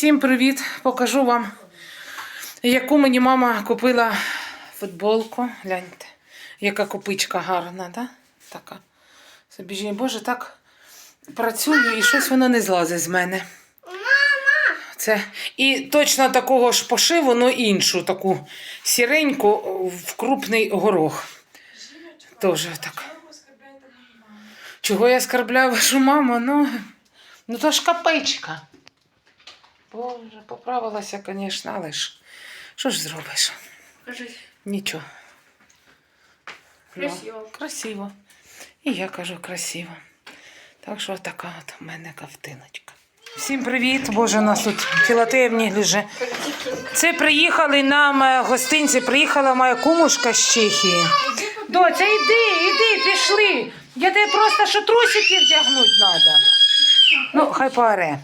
Всім привіт! Покажу вам, яку мені мама купила футболку. Гляньте, яка копичка гарна, да? така. Собі ж, Боже, так працюю і щось воно не злазить з мене. Це і точно такого ж пошиву, але іншу таку сіреньку в крупний горох. Тоже так. Чого я скарбляю вашу маму? Ну, ну то ж копичка. Боже, поправилася, звісно, але ж що ж зробиш? Кажи, Нічого. Ну, красиво. красиво. І я кажу красиво. Так що така от у мене ковтиночка. Всім привіт! Боже, у нас тут філатевні лежить. Це приїхали нам е, гостинці, приїхала моя кумушка з Чехії. Доця, йди, йди, пішли. Я тебе просто що трусики вдягнути треба. Ну, хай поаре.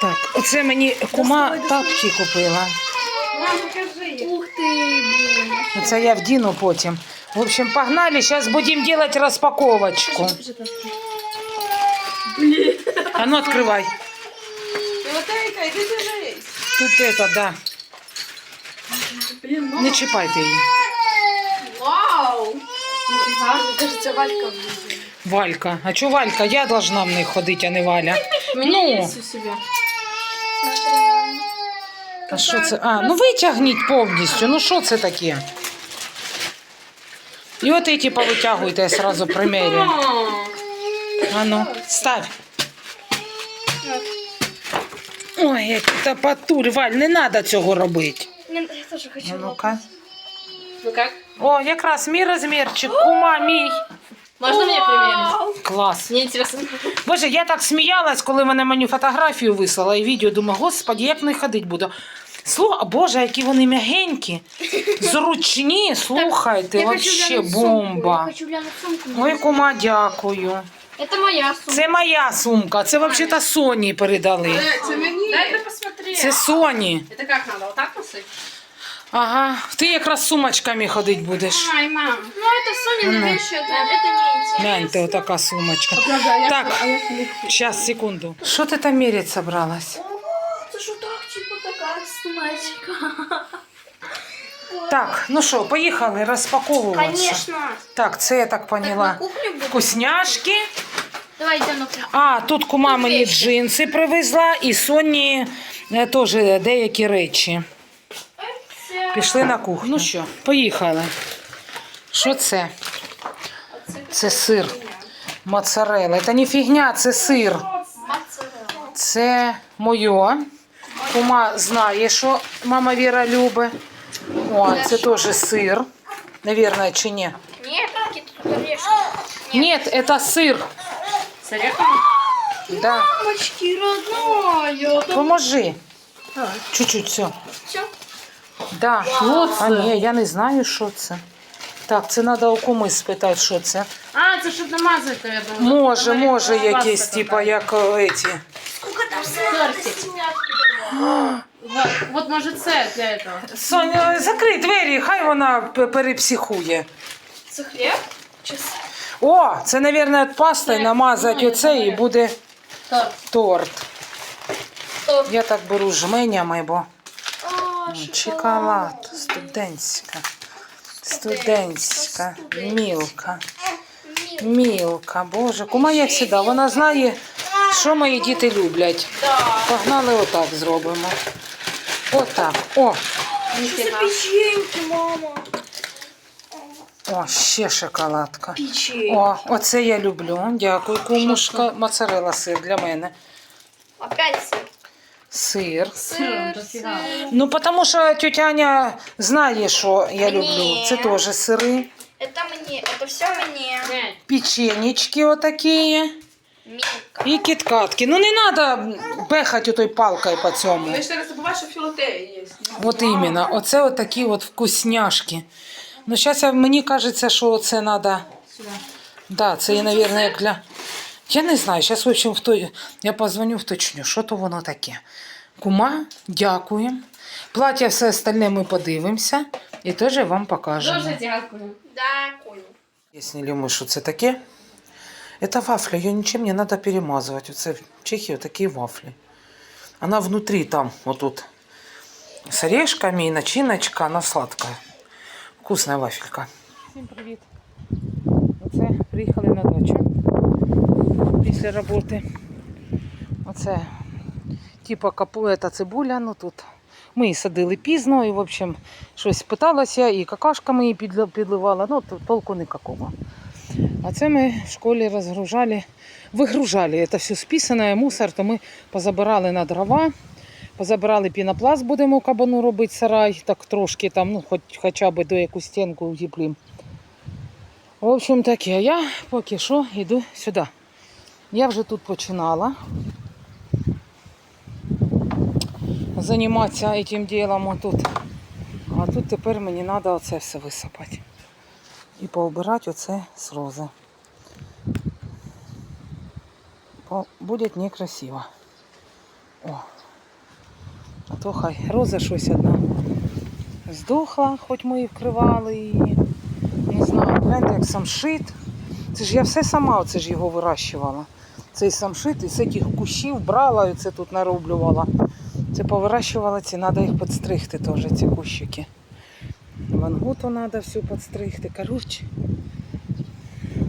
Так, оце мені кума тапки купила. Ух ты, блин. Це я вдіну потім. В общем, погнали, зараз будемо робити розпаковочку. А ну, відкривай. Тут это, да. Не чіпайте її. Вау. Мне кажется, Валька влезет. Валька. А чого Валька? Я должна в них ходити, а не Валя. У меня Ну. есть у себя. А що це? А, ну витягніть повністю. Ну що це таке? І от ці повитягуйте, я сразу примерю. А ну, ставь. Ой, які тапатуль, Валь, не треба цього робити. Я тоже хочу. А ну-ка. Ну как? О, якраз мій розмірчик, кума мій. Примерить? Клас. Мне интересно. Боже, я так сміялась, коли вона мені фотографію вислала і відео. Думаю, господі, як не ходить буду. Слух, Боже, які вони м'ягенькі, зручні, слухайте, вообще бомба. Я хочу глянуть сумку. Ой, кума, дякую. Это моя сумка. Це моя сумка, це взагалі Соні передали. Это мне. Дай посмотреть. Це Соні. Это как надо? Вот так носить? Ага, ти якраз з сумочками ходити будеш. Ай, мам. Ну, это Сонина вещь, это, это не интересно. Гляньте, отака сумочка. Так, зараз, секунду. Що ти там міряти собралась? Это что так, типа такая сумочка. Так, ну що, поїхали розпаковуватися. Конечно. Так, це я так поняла. На кухню буду? Вкусняшки. Давай идем на кухню. А, тут кума Тут мені речі. джинси привезла і Соні е, теж деякі речі. Пішли на кухню. Ну що, поїхали. Що це? Це сир. Моцарелла. Це не фігня, це сир. Це моє. Кума знає, що мама Віра любить. О, це теж сир. Навірно, чи ні? Нет, какие-то тут орешки. Ні, це сир. Орехами? Да. Мамочки, родная. Поможи. Чуть-чуть, все. Все. Да. А ні, я не знаю, що це. Так, це треба у куми спитати, що це. А, це щоб намазати, я думаю. Може, може, якісь, типа, як е, ці. Сколько там Тортик. Вот, вот может це для этого. Соня, закрий двері, хай вона п- перепсихує. Це хліб? Чи с- О, це, мабуть, від пасти намазати оце і буде торт? торт. Торт. Я так беру жменями, бо шоколад, студентська. Студентська, мілка. Мілка, боже, кума як завжди, вона знає, що мої діти люблять. Погнали отак зробимо. Отак. О, печеньки, мама. о, ще шоколадка. О, оце я люблю. Дякую, кумушка. Моцарелла сир для мене. Опять сир. Сир. Сыр, сыр. Ну, тому що тетя Аня знає, що я люблю. Ні. Це теж сири. Это мне, это все мне. Печенечки отакі. Милка. І кіткатки. Ну не треба бехати той палкою по цьому. Ви ще не забувай, що філотеї є. От іменно. Оце от такі от вкусняшки. Ну, зараз мені кажеться, що це треба. Да, це є, мабуть, як для. Я не знаю, зараз, в общем, в той... я позвоню вточню, що то воно таке. Кума, дякуємо. Плаття все остальне ми подивимося і теж вам покажемо. Дуже дякую. Дякую. Пояснили ми, що це таке. Це вафля, її нічим не треба перемазувати. Це в Чехії такі вафлі. Она внутри там, вот тут, с орешками и начиночка, она сладкая. Вкусная вафелька. Всім привіт. Оце приїхали на дачу Після роботи. Оце типа капує та цибуля, ну тут. Ми її садили пізно і, в общем, щось питалася, і какашка ми її підливала, ну тут толку никакого. А це ми в школі розгружали, вигружали. Це все списане, мусор, то ми позабирали на дрова, позабирали пінопласт, будемо кабану робити сарай, так трошки там, ну, хоч, хоча б до якусь стінку утеплім. В общем, таке, я поки що йду сюди. Я вже тут починала займатися цим ділом отут. А тут тепер мені треба оце все висипати. І поубирати оце з рози. Буде некрасиво. О. А то хай роза щось одна здохла, хоч ми і вкривали її. Не знаю, гляньте, як самшит. Це ж я все сама оце ж його вирощувала. Цей самшит із цих кущів брала і це тут нароблювала. Це повирощувала ці, треба їх підстригти теж, ці кущики. Вангуту треба всю підстригти. Коротше,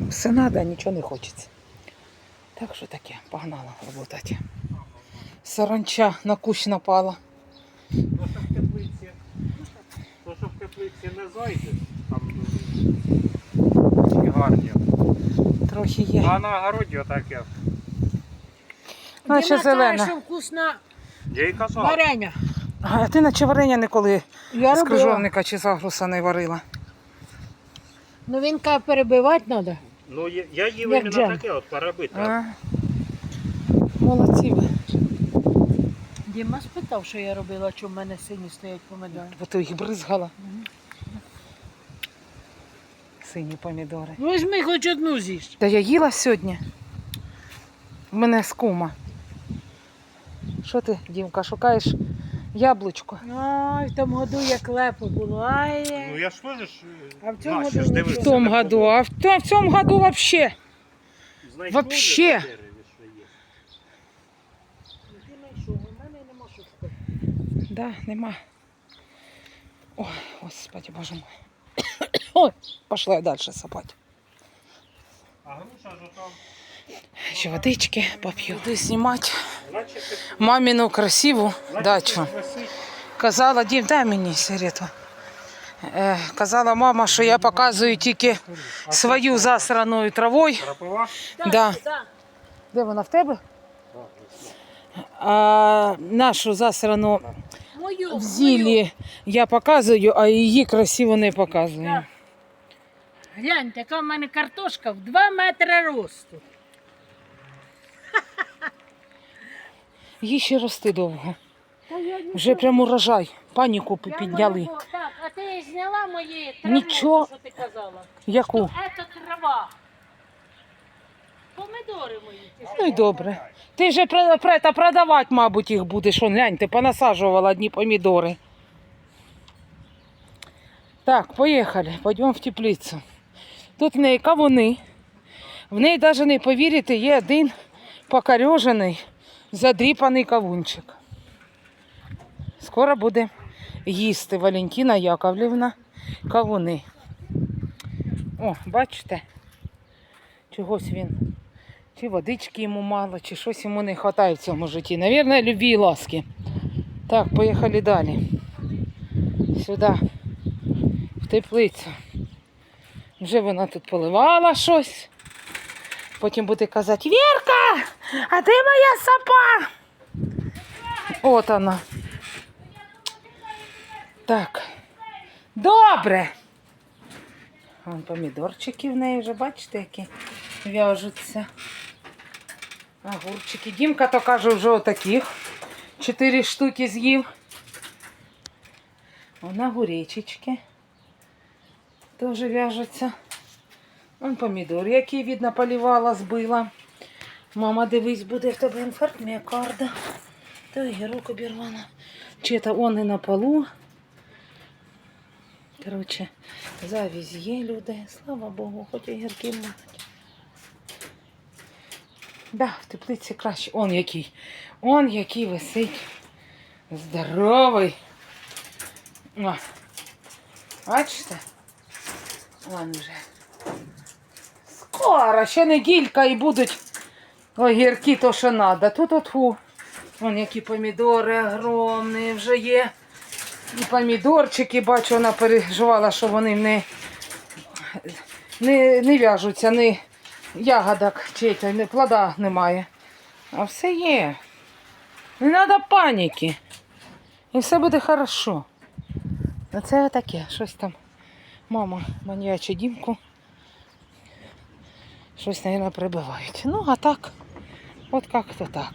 все треба, нічого не хочеться. Так що таке, погнала роботати. Саранча на кущ напала. То, що в теплиці, не зайде, там дуже гарні. Трохи є. А на огороді отаке. Ну, ще зелена. що вкусна Я казав. варення. А ти наче варення ніколи Я з робила. крижовника чи з агруса не варила. Ну він каже, перебивати треба. Ну, я, я їв Як іменно джем. таке, от перебите. А? Молодці ви. Діма спитав, що я робила, що в мене сині стоять помидори. Бо ти їх бризгала. Сині помідори. Візьми хоч одну з'їж. Та я їла сьогодні. У мене з кума. Що ти, Дімка, шукаєш яблучко? Ай, в тому году як лепо було. Ай, Ну я ж теж А в цьому наші году дивився В тому году, а в, то- в цьому году вообще. Знайшли вообще. вже дерево, що є. ти знайшов, у мене нема що шукати. Да, нема. Ой, господи, боже мой. Ой, пошла я ж там, Ще водички поп'ю. Буду знімати маміну красиву дачу. Казала, Дім, дай мені сигарету. Е, казала мама, що я показую тільки свою засраною травою. Да. Де вона в тебе? А нашу засрану в зілі я показую, а її красиво не показую. Так. Глянь, така в мене картошка в 2 метри росту. Їй ще рости довго. Вже прям урожай. Паніку підняли. Так, а ти зняла мої траву, Нічого. що ти казала? Яку? Це трава. Помидори мої. Ну і добре. Ти вже про- про- та продавати, мабуть, їх будеш. Он, глянь, ти понасаджувала одні помідори. Так, поїхали. Пойдемо в теплицю. Тут в неї кавуни. В неї навіть не повірите, є один покорежений, задріпаний кавунчик. Скоро буде їсти Валентина Яковлівна кавуни. О, бачите? Чогось він. Чи водички йому мало, чи щось йому не вистачає в цьому житті. Навірно, любві і ласки. Так, поїхали далі. Сюди, в теплицю. Вже вона тут поливала щось. Потім буде казати, Вірка, а де моя сапа? От вона. Так. Добре. Вон помідорчики в неї вже, бачите, які в'яжуться. Огурчики. Дімка то каже, вже отаких. Чотири штуки з'їв. Вона гуречечки. Теж в'яжуться. Вон помідор, який, видно, полівала, збила. Мама, дивись, буде в тебе інфаркт міокарда. Та гірок обірвана. Чи це он і на полу. Коротше, завість є люди. Слава Богу, хоч і гірки мають. Да, в теплиці краще. Он який. Он який висить. Здоровий. Бачите? Вон вже. Скоро, ще неділька і будуть огірки, то що треба. Тут от фу. Вон які помідори огромні вже є. І помідорчики, бачу, вона переживала, що вони не, не, не в'яжуться, не ягодок чи не, плода немає. А все є. Не треба паніки. І все буде хорошо. А це таке, щось там. Мама маньяче дімку. Щось, мабуть, прибивають. Ну, а так, от як-то так.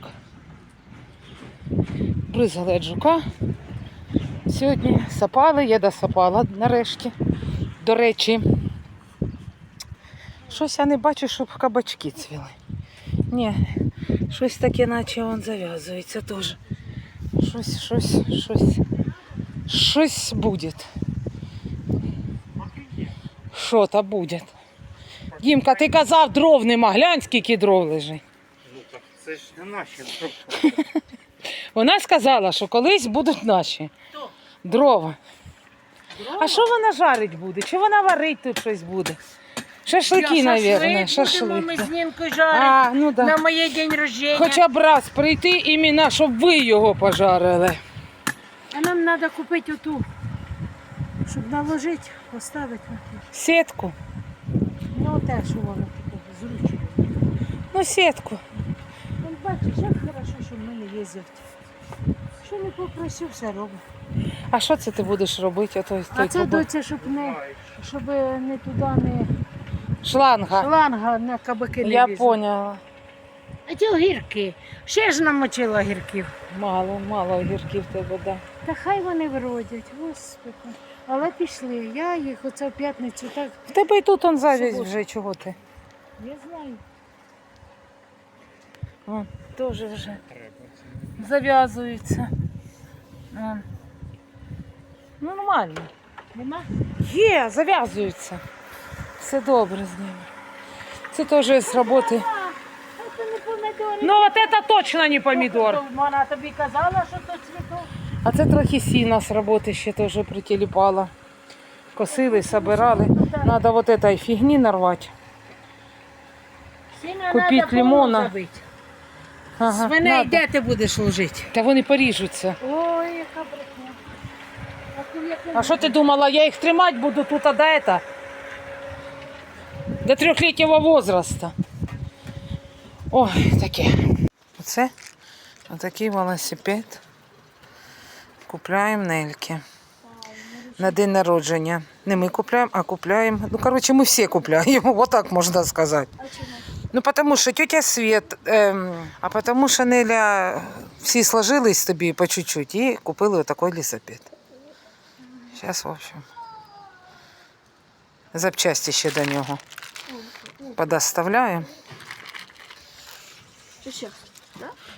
Бризгали від жука. Сьогодні сапали, я досапала нарешті. До речі, щось я не бачу, щоб кабачки цвіли. Ні, щось таке, наче он зав'язується теж. Щось, щось, щось. Щось буде. Що то буде. Дімка, ти казав, дров нема. Глянь, скільки дров лежить. Ну так це ж не наші. Вона сказала, що колись будуть наші. Дрова. А що вона жарить буде? Чи вона варить тут щось буде? Шашлики, мабуть. Шашлик будемо ми з Нінкою жарити А, ну на да. моє день рождения. Хоча б раз прийти іменно, щоб ви його пожарили. А нам треба купити оту, щоб наложити, поставити. Сітку. Ну, те, що воно таке, зручно. Ну, сітку. Він бачиш, як хорошо, що в мене є зять. Що не попросив, все робить. А що це ти будеш робити? Ото, А це доця, щоб не, щоб не туди не Шланга. шланга на кабаки не Я поняла. А ті огірки. Ще ж намочила огірків. Мало, мало огірків тебе, да. Та хай вони вродять, господи. Але пішли. Я їх оце в п'ятницю так, В тебе і тут он завість вже, чого ти? я знаю. Вон, теж вже зав'язується. Вон. Ну, Нормально. Нема? Є, зав'язуються. Все добре з ними. Це теж з роботи. Це не помідори. Ну, от це точно не помідор. Вона тобі казала, що то цвіток. А це трохи сіна з роботи ще теж притіліпала. Косили, собирали. Надо вот этой фігні нарвати. Сіна Купіть надо лимона. забити. Ага, Свиней надо. де ти будеш ложити? Та вони поріжуться. Ой, яка брехня. А що ти думала, я їх тримати буду тут, а до это? До трьохлітнього возраста. Ой, таке. Оце отакий велосипед. Купляємо Нельки. На день народження. Не ми купляємо, а купляємо. Ну, коротше, ми всі купляємо, вот так можна сказати. Ну, потому що тетя Свет, ем, а потому що Неля всі сложились тобі по чуть-чуть і купили отакий велосипед. Зараз, в общем. Запчасті ще до нього. Подоставляємо.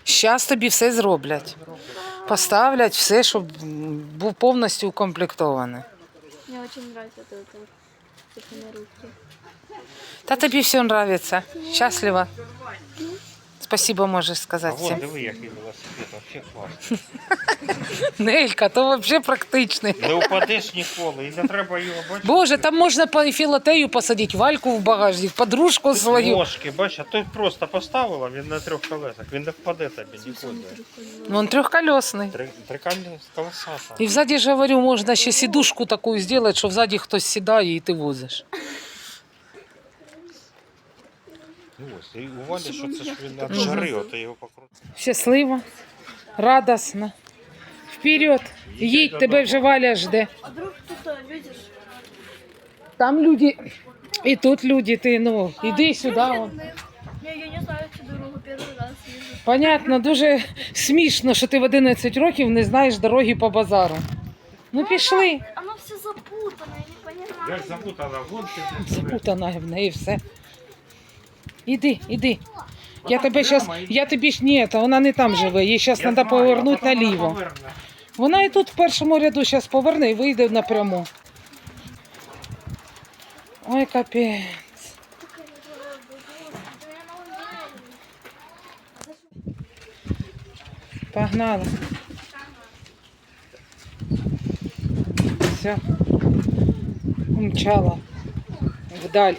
Зараз тобі все зроблять Поставлять все, щоб м, був повністю укомплектований. Мне очень нравится это, это, это на руки. Та тобі все подобається. Щаслива. Спасибо можеш А сказати вон всім. диви, який велосипед, вообще клас. Нелька, то взагалі практичний. Не упадеш ніколи, і не треба його бачити. Боже, там можна по філатею посадити, вальку в багажник, подружку свою. Ножки, бачиш, а ти просто поставила, він на трьох колесах, він не впаде тобі нікуди. Ну, он трьохколесний. Три, три колеса там. І взаді ж говорю, можна ще сідушку таку зробити, що взаді хтось сідає і ти возиш. Ну, ось, і у Валі, що це ж він від жари, от його покрутив. Щаслива, радосна. Вперед, їдь, тебе вже Валя жде. А вдруг кто-то. Там люди, і тут люди, ти ну, іди сюди. Вон. Я, я не знаю эту дорогу, первый раз вижу. Понятно, дуже смішно, що ти в 11 років не знаєш дороги по базару. Ну пішли. Оно все запутано, я не понимаю. Як запутана гонки. Запутана в неї все. Іди, іди. Я тебе щас, я тобі ж ні, та вона не там живе, їй зараз треба повернути наліво. Вона і тут в першому ряду зараз поверне і вийде напряму. Ой, капець. Погнали. Все. Умчала. Вдаль.